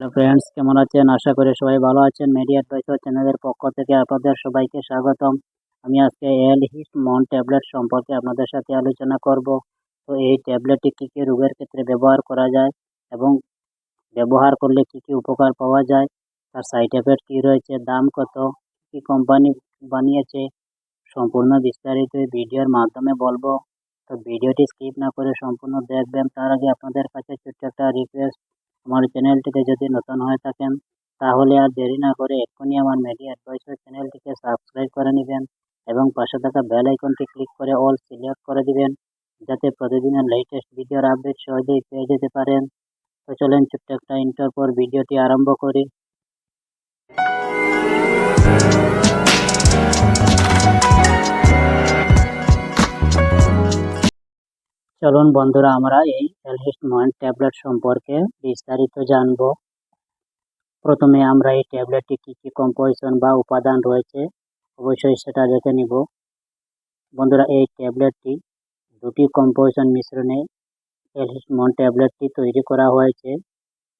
Hello friends কেমন আছেন? আশা করি সবাই ভালো আছেন। মিডিয়া অ্যাডভাইসার চ্যানেলের পক্ষ থেকে আপনাদের সবাইকে স্বাগতম। আমি আজকে এল হিট মন ট্যাবলেট সম্পর্কে আপনাদের সাথে আলোচনা করব। তো এই ট্যাবলেটটি কী কী রোগের ক্ষেত্রে ব্যবহার করা যায় এবং ব্যবহার করলে কী কী উপকার পাওয়া যায়, তার সাইড এফেক্ট কী রয়েছে, দাম কত, কী কোম্পানি বানিয়েছে, সম্পূর্ণ বিস্তারিত ভিডিওর মাধ্যমে বলব। তো ভিডিওটি স্কিপ না করে সম্পূর্ণ দেখবেন। তার আগে আপনাদের কাছে ছোট্ট একটা রিকোয়েস্ট আমার চ্যানেলটিতে যদি নতুন হয়ে থাকেন, তাহলে আর দেরি না করে এক্ষুনি আমার মিডিয়া অ্যাডভাইসার চ্যানেলটিকে সাবস্ক্রাইব করে নেবেন এবং পাশে থাকা বেল আইকনটি ক্লিক করে অল সিলেক্ট করে দিবেন, যাতে প্রতিদিনের লেটেস্ট ভিডিওর আপডেট সহজেই পেয়ে যেতে পারেন। তো চলেন ছোট্ট একটা ইন্টার পর ভিডিওটি আরম্ভ করি। চলুন বন্ধুরা, আমরা এই এলহিস্ট ময়েন্ট ট্যাবলেট সম্পর্কে বিস্তারিত জানব। প্রথমে আমরা এই ট্যাবলেটটি কী কী কম্পোজিশন বা উপাদান রয়েছে, অবশ্যই সেটা দেখে নিব। বন্ধুরা, এই ট্যাবলেটটি দুটি কম্পোজিশন মিশ্রণে এলহিস্ট মন ট্যাবলেটটি তৈরি করা হয়েছে।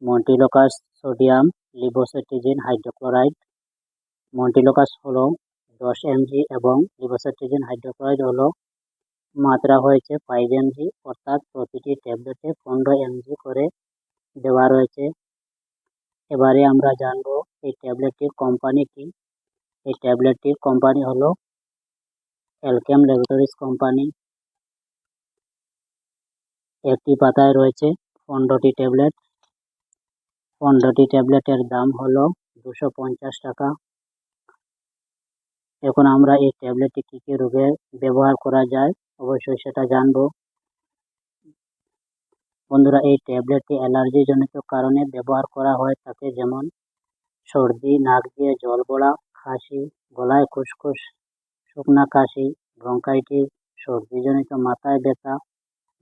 মন্টিলোকাস সোডিয়াম লিবোসেটিজিন হাইড্রোক্লোরাইড মন্টিলোকাস হলো দশ এমজি এবং লিবোসেটিজিন হাইড্রোক্লোরাইড হলো মাত্রা হয়েছে ফাইভ এমজি অর্থাৎ প্রতিটি ট্যাবলেটে পনেরো এমজি করে দেওয়া রয়েছে। এবারে আমরা জানব এই ট্যাবলেটটির কোম্পানি কি? এই ট্যাবলেটটির কোম্পানি হলো অ্যালকেম ল্যাবরেটরিজ কোম্পানি একটি পাতায় রয়েছে পনেরোটি ট্যাবলেট পনেরোটি ট্যাবলেটের দাম হলো দুশো পঞ্চাশ টাকা। এখন আমরা এই ট্যাবলেটটি কী কী রোগে ব্যবহার করা যায়? অবশ্যই সেটা জানব। বন্ধুরা, এই ট্যাবলেটটি অ্যালার্জি জনিত কারণে ব্যবহার করা হয়। থাকে যেমন সর্দি, নাক দিয়ে জল পড়া খাসি, গলায় খুসখুস, শুকনা কাশি, ব্রঙ্কাইটিস, সর্দিজনিত মাথায় ব্যথা,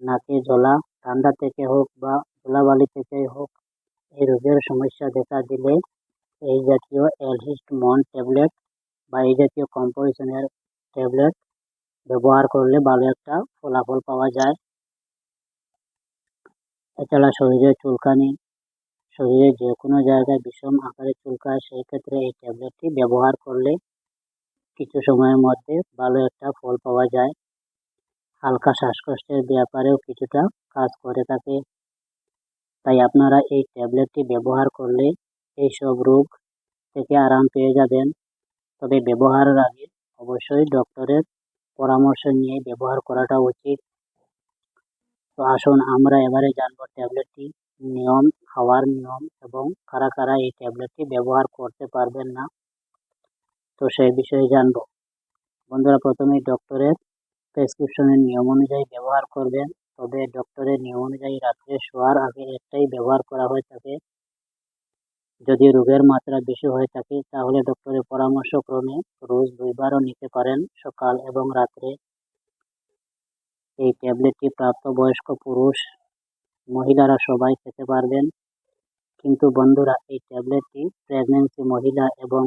নাকে জলা ঠান্ডা থেকে হোক বা ধুলাবালি থেকেই হোক, এই রোগের সমস্যা দেখা দিলে এই জাতীয় অ্যালহিস্ট মন ট্যাবলেট বা এই জাতীয় কম্পোজিশনের ট্যাবলেট ব্যবহার করলে ভালো একটা ফলাফল পাওয়া যায়। এছাড়া শরীরে চুলকানি শরীরে যে কোনো জায়গায় বিষম আকারে চুলকায় সেই ক্ষেত্রে এই ট্যাবলেটটি ব্যবহার করলে কিছু সময়ের মধ্যে ভালো একটা ফল পাওয়া যায়। হালকা শ্বাসকষ্টের ব্যাপারেও কিছুটা কাজ করে থাকে। তাই আপনারা এই ট্যাবলেটটি ব্যবহার করলে এই সব রোগ থেকে আরাম পেয়ে যাবেন। তবে ব্যবহারের আগে অবশ্যই ডক্টরের পরামর্শ নিয়ে ব্যবহার করাটা উচিত। তো আসুন, আমরা এবারে জানব ট্যাবলেটটি নিয়ম, খাওয়ার নিয়ম এবং কারা কারা এই ট্যাবলেটটি ব্যবহার করতে পারবেন না। তো সেই বিষয়ে জানব। বন্ধুরা, প্রথমেই ডক্টরের প্রেসক্রিপশনের নিয়ম অনুযায়ী ব্যবহার করবেন। তবে ডক্টরের নিয়ম অনুযায়ী রাত্রে শোয়ার আগে একটাই ব্যবহার করা হয়ে থাকে যদি রোগের মাত্রা বেশি হয়ে থাকে, তাহলে ডক্টরের পরামর্শ ক্রমে রোজ দুইবারও নিতে পারেন সকাল এবং রাত্রে। এই ট্যাবলেটটি প্রাপ্তবয়স্ক পুরুষ, মহিলারা সবাই খেতে পারবেন। কিন্তু বন্ধুরা, এই ট্যাবলেটটি প্রেগনেন্সি মহিলা এবং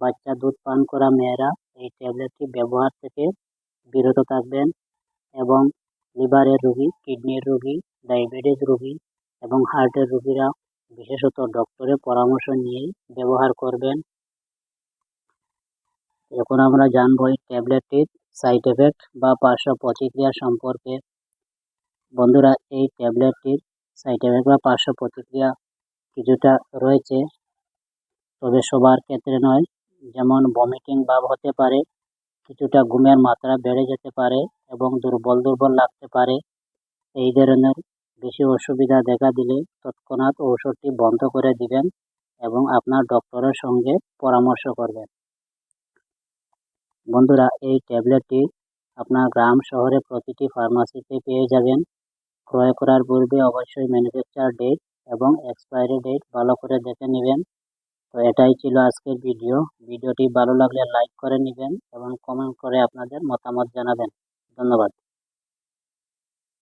বাচ্চা দুধ পান করা মেয়েরা, এই ট্যাবলেটটি ব্যবহার থেকে বিরত থাকবেন এবং লিভারের রোগী, কিডনির রোগী, ডায়াবেটিস রোগী এবং হার্টের রোগীরা বিশেষত ডক্টরের পরামর্শ নিয়েই ব্যবহার করবেন। এখন আমরা জানব এই ট্যাবলেটটির সাইড এফেক্ট বা পার্শ্ব প্রতিক্রিয়া সম্পর্কে। বন্ধুরা, এই ট্যাবলেটটির সাইড এফেক্ট বা পার্শ্ব প্রতিক্রিয়া কিছুটা রয়েছে, তবে সবার ক্ষেত্রে নয়। যেমন ভমিটিং ভাব হতে পারে, কিছুটা ঘুমের মাত্রা বেড়ে যেতে পারে এবং দুর্বল দুর্বল লাগতে পারে। এই ধরনের বেশি অসুবিধা দেখা দিলে তৎক্ষণাৎ ঔষধটি বন্ধ করে দিবেন এবং আপনার ডক্টরের সঙ্গে পরামর্শ করবেন। বন্ধুরা, এই ট্যাবলেটটি আপনার গ্রাম শহরে প্রতিটি ফার্মাসিতে পেয়ে যাবেন। ক্রয় করার পূর্বে অবশ্যই ম্যানুফ্যাকচার ডেট এবং এক্সপায়ারি ডেট ভালো করে দেখে নেবেন। তো এটাই ছিল আজকের ভিডিও। ভিডিওটি ভালো লাগলে লাইক করে নেবেন এবং কমেন্ট করে আপনাদের মতামত জানাবেন। ধন্যবাদ।